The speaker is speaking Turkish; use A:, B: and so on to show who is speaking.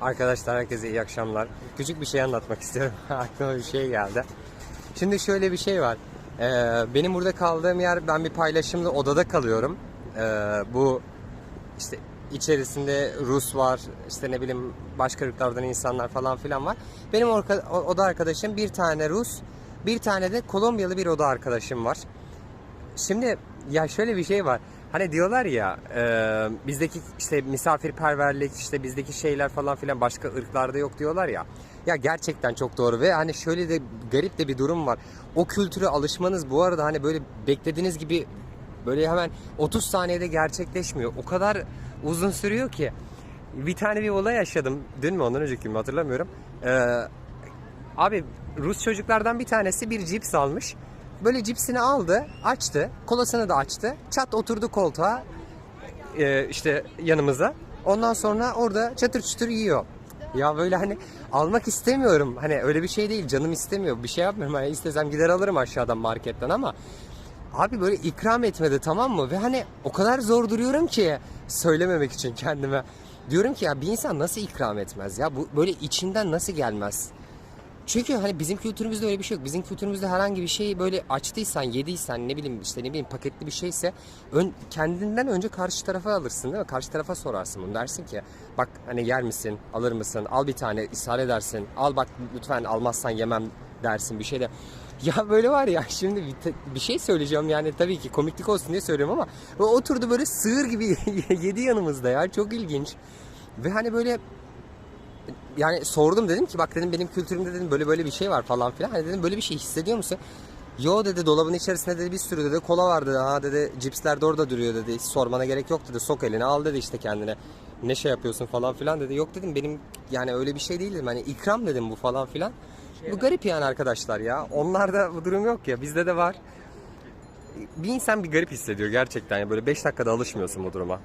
A: Arkadaşlar herkese iyi akşamlar. Küçük bir şey anlatmak istiyorum. Aklıma bir şey geldi. Şimdi şöyle bir şey var. Ee, benim burada kaldığım yer ben bir paylaşımlı odada kalıyorum. Ee, bu işte içerisinde Rus var, işte ne bileyim başka ırklardan insanlar falan filan var. Benim orka- oda arkadaşım bir tane Rus, bir tane de Kolombiyalı bir oda arkadaşım var. Şimdi ya şöyle bir şey var. Hani diyorlar ya e, bizdeki işte misafirperverlik işte bizdeki şeyler falan filan başka ırklarda yok diyorlar ya. Ya gerçekten çok doğru ve hani şöyle de garip de bir durum var. O kültüre alışmanız bu arada hani böyle beklediğiniz gibi böyle hemen 30 saniyede gerçekleşmiyor. O kadar uzun sürüyor ki. Bir tane bir olay yaşadım. Dün mü ondan önceki mi hatırlamıyorum. Ee, Abi Rus çocuklardan bir tanesi bir cips almış. Böyle cipsini aldı, açtı, kolasını da açtı. Çat oturdu koltuğa e, işte yanımıza. Ondan sonra orada çatır çutur yiyor. Ya böyle hani almak istemiyorum. Hani öyle bir şey değil. Canım istemiyor. Bir şey yapmıyorum. Hani istesem gider alırım aşağıdan marketten ama Abi böyle ikram etmedi tamam mı? Ve hani o kadar zor duruyorum ki söylememek için kendime. Diyorum ki ya bir insan nasıl ikram etmez ya? Bu böyle içinden nasıl gelmez? Çünkü hani bizim kültürümüzde öyle bir şey yok. Bizim kültürümüzde herhangi bir şeyi böyle açtıysan, yediysen, ne bileyim işte ne bileyim paketli bir şeyse ön, kendinden önce karşı tarafa alırsın değil mi? Karşı tarafa sorarsın bunu. Dersin ki bak hani yer misin, alır mısın, al bir tane ısrar edersin. Al bak lütfen almazsan yemem dersin bir şey de. Ya böyle var ya şimdi bir, bir şey söyleyeceğim yani tabii ki komiklik olsun diye söylüyorum ama oturdu böyle sığır gibi yedi yanımızda ya çok ilginç. Ve hani böyle yani sordum dedim ki bak dedim benim kültürümde dedim böyle böyle bir şey var falan filan. Hani dedim böyle bir şey hissediyor musun? Yo dedi dolabın içerisinde dedi bir sürü dedi kola var dedi. Ha dedi cipsler de orada duruyor dedi. Hiç sormana gerek yok dedi. Sok eline al dedi işte kendine. Ne şey yapıyorsun falan filan dedi. Yok dedim benim yani öyle bir şey değil dedim. Hani ikram dedim bu falan filan. Bu garip yani arkadaşlar ya. Onlarda bu durum yok ya. Bizde de var. Bir insan bir garip hissediyor gerçekten. ya böyle 5 dakikada alışmıyorsun bu duruma.